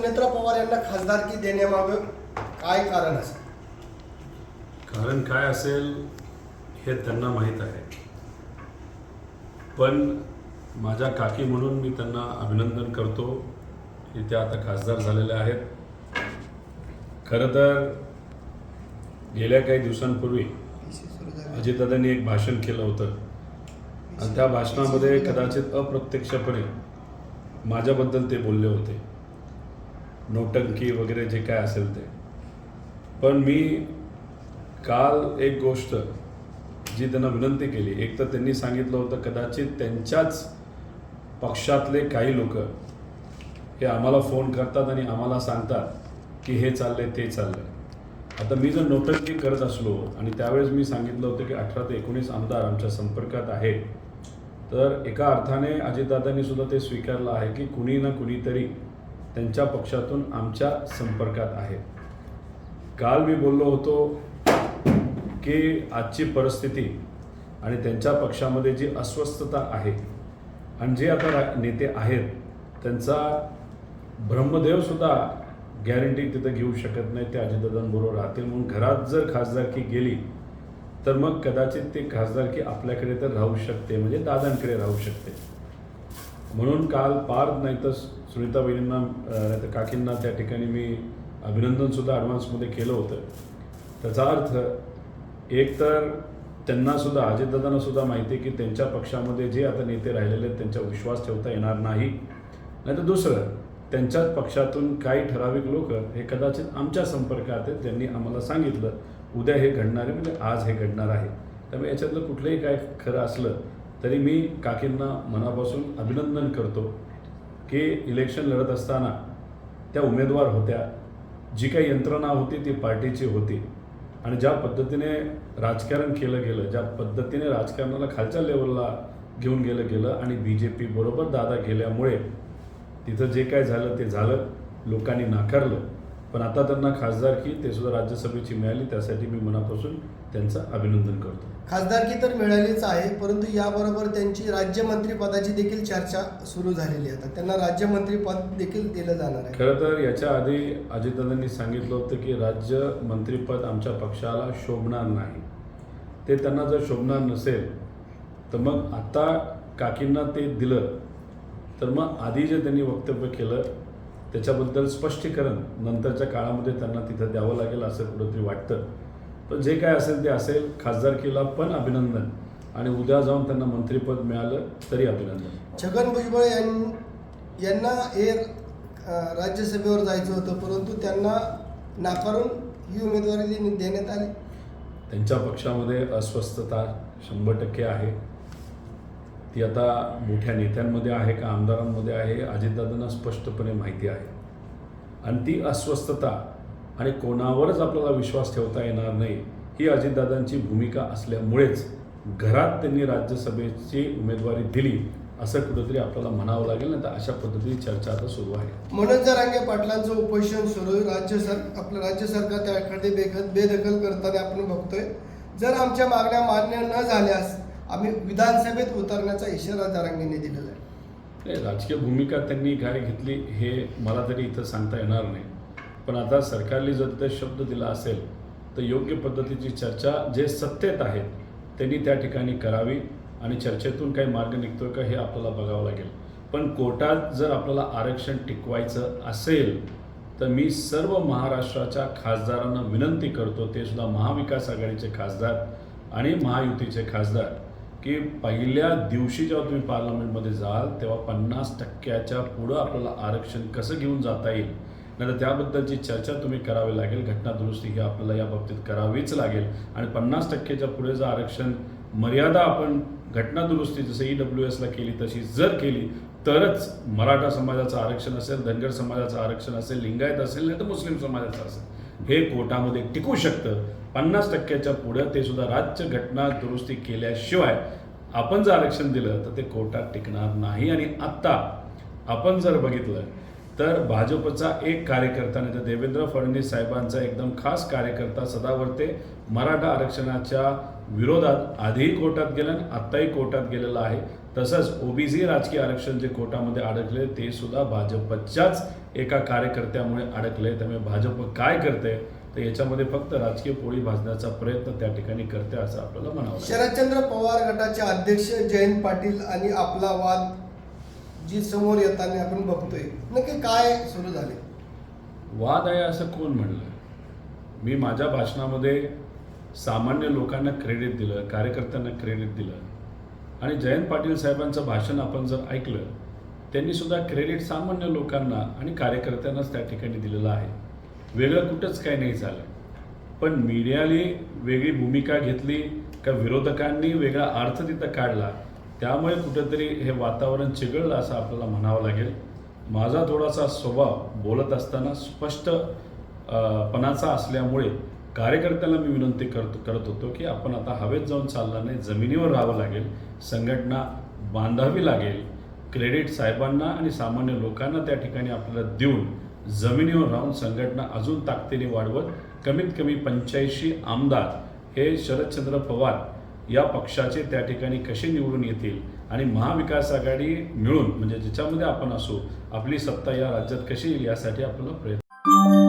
सुनेत्रा पवार यांना खासदारकी देण्यामागं काय कारण असेल? कारण काय असेल हे त्यांना माहीत आहे. पण माझ्या काकी म्हणून मी त्यांना अभिनंदन करतो की त्या आता खासदार झालेल्या आहेत. खरं तर गेल्या काही दिवसांपूर्वी अजितदादांनी एक भाषण केलं होतं. आणि त्या भाषणामध्ये कदाचित अप्रत्यक्षपणे माझ्याबद्दल ते बोलले होते. नोटंकी वगैरे जे काय असेल ते. पण मी काल एक गोष्ट जी त्यांना विनंती केली. एक तर त्यांनी सांगितलं होतं कदाचित त्यांच्याच पक्षातले काही लोक हे आम्हाला फोन करतात आणि आम्हाला सांगतात की हे चाललंय ते चाललंय. आता मी जर नोटंकी करत असलो आणि त्यावेळेस मी सांगितलं होतं की अठरा ते एकोणीस आमदार आमच्या संपर्कात आहे तर एका अर्थाने अजितदादांनी सुद्धा ते स्वीकारलं आहे की कुणी ना कुणीतरी त्यांच्या पक्षातून आमच्या संपर्कात आहे. काल मी बोललो होतो की आजची परिस्थिती आणि त्यांच्या पक्षामध्ये जी अस्वस्थता आहे आणि जे आता रा- नेते आहेत त्यांचा ब्रह्मदेवसुद्धा गॅरंटी तिथं घेऊ शकत नाही. ते अजितदादांबरोबर राहतील. म्हणून घरात जर खासदारकी गेली तर मग कदाचित ते खासदारकी आपल्याकडे तर राहू शकते. म्हणजे दादांकडे राहू शकते. म्हणून काल पार नाही तर सुनीता बहिणींना नाही तर काकींना त्या ठिकाणी मी अभिनंदनसुद्धा ॲडव्हान्समध्ये केलं होतं. त्याचा अर्थ एक तर त्यांनासुद्धा अजितदादांना सुद्धा माहिती आहे की त्यांच्या पक्षामध्ये जे आता नेते राहिलेले आहेत त्यांचा विश्वास ठेवता येणार नाही. नाहीतर दुसरं त्यांच्याच पक्षातून काही ठराविक लोक हे कदाचित आमच्या संपर्कात आहेत त्यांनी आम्हाला सांगितलं उद्या हे घडणार आहे म्हणजे आज हे घडणार आहे. त्यामुळे याच्यातलं कुठलंही काय खरं असलं तरी मी काकींना मनापासून अभिनंदन करतो. की इलेक्शन लढत असताना त्या उमेदवार होत्या. जी काही यंत्रणा होती ती पार्टीची होती. आणि ज्या पद्धतीने राजकारण केलं गेलं ज्या पद्धतीने राजकारणाला खालच्या लेवलला घेऊन गेलं गेलं आणि बी जे पी बरोबर दादा गेल्यामुळे तिथं जे काय झालं ते झालं लोकांनी नाकारलं. पण आता त्यांना खासदारकी ते सुद्धा राज्यसभेची मिळाली त्यासाठी मी मनापासून त्यांचं अभिनंदन करतो. खासदारकी तर मिळालीच आहे परंतु याबरोबर त्यांची राज्यमंत्रीपदाची देखील चर्चा सुरू झालेली आहे. आता त्यांना राज्यमंत्रीपद देखील दिलं जाणार आहे. खरं तर याच्या आधी अजितदादांनी सांगितलं होतं की राज्यमंत्रीपद आमच्या पक्षाला शोभणार नाही. ते त्यांना जर शोभणार नसेल तर मग आता काकींना ते दिलं तर मग आधी जे त्यांनी वक्तव्य केलं त्याच्याबद्दल स्पष्टीकरण नंतरच्या काळामध्ये त्यांना तिथं द्यावं लागेल असं कुठंतरी वाटतं. पण जे काय असेल ते असेल खासदारकीला पण अभिनंदन. आणि उद्या जाऊन त्यांना मंत्रिपद मिळालं तरी अभिनंदन. छगन भुजबळ यांना हे राज्यसभेवर जायचं होतं परंतु त्यांना नाकारून ही उमेदवारी देण्यात आली. त्यांच्या पक्षामध्ये अस्वस्थता शंभर टक्के आहे. ती आता मोठ्या नेत्यांमध्ये आहे का आमदारांमध्ये आहे अजितदादांना स्पष्टपणे माहिती आहे. आणि ती अस्वस्थता आणि कोणावरच आपल्याला विश्वास ठेवता येणार नाही ही अजितदादांची भूमिका असल्यामुळेच घरात त्यांनी राज्यसभेची उमेदवारी दिली असं कुठंतरी आपल्याला म्हणावं लागेल ना तर अशा पद्धतीची चर्चा आता सुरू आहे मनोज जरांगे पाटलांचं उपोषण सुरू आहे. राज्य सर आपलं राज्य सरकार त्याकडे बेखत बेदखल करताना आपण बघतोय जर आमच्या मागण्या मान्य न झाल्यास आम्ही विधानसभेत उतरण्याचा इशारा जरांगेने दिलेला आहे राजकीय भूमिका त्यांनी काय घेतली हे मला तरी इथं सांगता येणार नाही पण आता सरकारने जर ते शब्द दिला असेल तर योग्य पद्धतीची चर्चा जे सत्तेत आहेत त्यांनी त्या ठिकाणी करावी आणि चर्चेतून काही मार्ग निघतो का हे आपल्याला बघावं लागेल. पण कोर्टात जर आपल्याला आरक्षण टिकवायचं असेल तर मी सर्व महाराष्ट्राच्या खासदारांना विनंती करतो ते सुद्धा महाविकास आघाडीचे खासदार आणि महायुतीचे खासदार की पहिल्या दिवशी जेव्हा तुम्ही पार्लमेंटमध्ये जाल तेव्हा पन्नास टक्क्याच्या पुढं आपल्याला आरक्षण कसं घेऊन जाता येईल नाही तर त्याबद्दलची चर्चा तुम्ही करावी लागेल घटना दुरुस्ती ही आपल्याला या बाबतीत करावीच लागेल. आणि पन्नास टक्केच्या पुढे जर आरक्षण मर्यादा आपण घटना दुरुस्ती जसं ई डब्ल्यू एसला केली तशी जर केली तरच मराठा समाजाचं आरक्षण असेल धनगर समाजाचं आरक्षण असेल लिंगायत असेल नाही तर मुस्लिम समाजाचं असेल हे कोर्टामध्ये टिकू शकतं. पन्नास टक्क्याच्या पुढं ते सुद्धा राज्य घटना दुरुस्ती केल्याशिवाय आपण जर आरक्षण दिलं तर ते कोर्टात टिकणार नाही. आणि आत्ता आपण जर बघितलं तर भाजपचा एक कार्यकर्ता नाही तर देवेंद्र फडणवीस साहेबांचा एकदम खास कार्यकर्ता सदावर्ते मराठा आरक्षणाच्या विरोधात आधीही कोर्टात गेला आणि आत्ताही कोर्टात गेलेला आहे. तसंच ओबीसी राजकीय आरक्षण जे कोर्टामध्ये अडकले ते सुद्धा भाजपच्याच एका कार्यकर्त्यामुळे अडकले. त्यामुळे भाजप काय करते तर याच्यामध्ये फक्त राजकीय पोळी भाजण्याचा प्रयत्न त्या ठिकाणी करते असं आपल्याला म्हणावं शरदचंद्र पवार गटाचे अध्यक्ष जयंत पाटील आणि आपला वाद जी समोर येताना आपण बघतोय नक्की काय सुरू झाले? वाद आहे असं कोण म्हणलं? मी माझ्या भाषणामध्ये सामान्य लोकांना क्रेडिट दिलं कार्यकर्त्यांना क्रेडिट दिलं. आणि जयंत पाटील साहेबांचं भाषण आपण जर ऐकलं त्यांनी सुद्धा क्रेडिट सामान्य लोकांना आणि कार्यकर्त्यांनाच त्या ठिकाणी दिलेलं आहे. वेगळं कुठंच काही नाही झालं. पण मीडियाने वेगळी भूमिका घेतली का विरोधकांनी वेगळा अर्थ तिथं काढला त्यामुळे कुठंतरी हे वातावरण चिघळलं असं आपल्याला म्हणावं लागेल. माझा थोडासा स्वभाव बोलत असताना स्पष्ट पणाचा असल्यामुळे कार्यकर्त्यांना मी विनंती करत करत होतो की आपण आता हवेत जाऊन चालला नाही जमिनीवर राहावं लागेल संघटना बांधावी लागेल क्रेडिट साहेबांना आणि सामान्य लोकांना त्या ठिकाणी आपल्याला देऊन जमिनीवर राहून संघटना अजून ताकदीने वाढवत कमीत कमी पंच्याऐंशी आमदार हे शरदचंद्र पवार या पक्षाचे त्या ठिकाणी कसे निवडून येतील आणि महाविकास आघाडी मिळून म्हणजे ज्याच्यामध्ये आपण असू आपली सत्ता या राज्यात कशी येईल यासाठी आपल्याला प्रयत्न